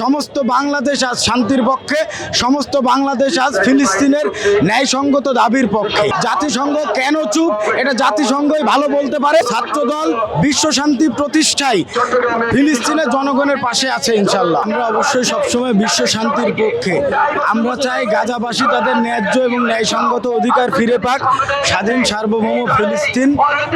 সমস্ত বাংলাদেশ আজ শান্তির পক্ষে, সমস্ত বাংলাদেশ আজ ফিলিস্তিনের ন্যায়সঙ্গত দাবির পক্ষে। জাতিসংঘ কেন চুপ? এটা জাতিসংঘই ভালো বলতে পারে। ছাত্রদল বিশ্ব শান্তি প্রতিষ্ঠায় ফিলিস্তিনের জনগণের পাশে আছে ইনশাল্লাহ আমরা অবশ্যই সবসময় বিশ্ব শান্তির পক্ষে। আমরা চাই গাজাবাসী তাদের ন্যায্য এবং ন্যায়সঙ্গত অধিকার ফিরে পাক। স্বাধীন সার্বভৌম ফিলিস্তিন,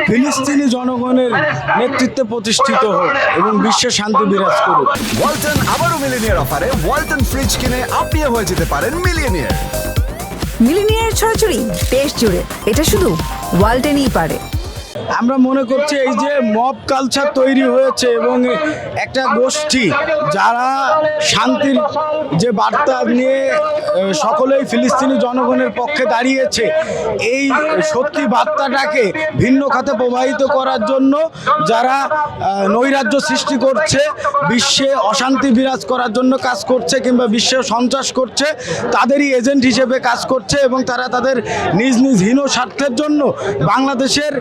ফিলিস্তিনি জনগণের নেতৃত্বে প্রতিষ্ঠিত হোক এবং বিশ্বে শান্তি বিরাজ করুক। ওয়ালটন আবারও মিলিনিয়ার অফারে ওয়ালটন ফ্রিজ কিনে আপনিও হয়ে যেতে পারেন মিলিয়নিয়ার মিলিনিয়ার ছড়াছড়ি দেশ জুড়ে। এটা শুধু ওয়ালটেনই পারে। আমরা মনে করছি এই যে মব কালচার তৈরি হয়েছে এবং একটা গোষ্ঠী যারা শান্তির যে বার্তা নিয়ে সকলেই ফিলিস্তিনি জনগণের পক্ষে দাঁড়িয়েছে। এই সত্যি বার্তাটাকে ভিন্ন খাতে প্রবাহিত করার জন্য যারা নৈরাজ্য সৃষ্টি করছে, বিশ্বে অশান্তি বিরাজ করার জন্য কাজ করছে কিংবা বিশ্বে সন্ত্রাস করছে, তাদেরই এজেন্ট হিসেবে কাজ করছে এবং তারা তাদের নিজ নিজ হীন স্বার্থের জন্য বাংলাদেশের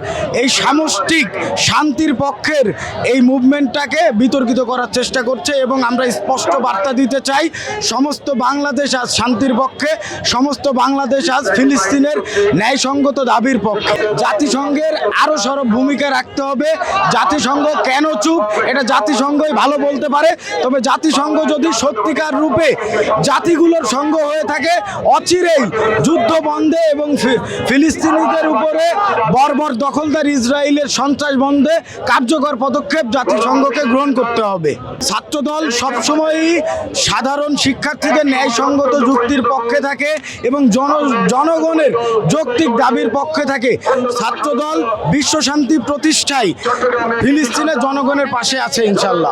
এই সামষ্টিক শান্তির পক্ষের এই মুভমেন্টটাকে বিতর্কিত করার চেষ্টা করছে এবং আমরা স্পষ্ট বার্তা দিতে চাই, সমস্ত বাংলাদেশ আজ শান্তির পক্ষে, সমস্ত বাংলাদেশ আজ ফিলিস্তিনের ন্যায়সঙ্গত দাবির পক্ষে। জাতিসংঘের আরও সরব ভূমিকা রাখতে হবে। জাতিসংঘ কেন চুপ? এটা জাতিসংঘই ভালো বলতে পারে। তবে জাতিসংঘ যদি সত্যিকার রূপে জাতিগুলোর সঙ্গ হয়ে থাকে, অচিরেই যুদ্ধ বন্ধে এবং ফিলিস্তিনিদের উপরে বর্বর দখলদার ইসরায়েলের সন্ত্রাস বন্ধে কার্যকর পদক্ষেপ জাতিসংঘকে গ্রহণ করতে হবে। ছাত্রদল সবসময়ই সাধারণ শিক্ষার্থীদের ন্যায়সঙ্গত যুক্তির পক্ষে থাকে এবং জন, জনগণের যৌক্তিক দাবির পক্ষে থাকে। ছাত্রদল বিশ্ব শান্তি প্রতিষ্ঠায় ফিলিস্তিনের জনগণের পাশে আছে ইনশাল্লাহ।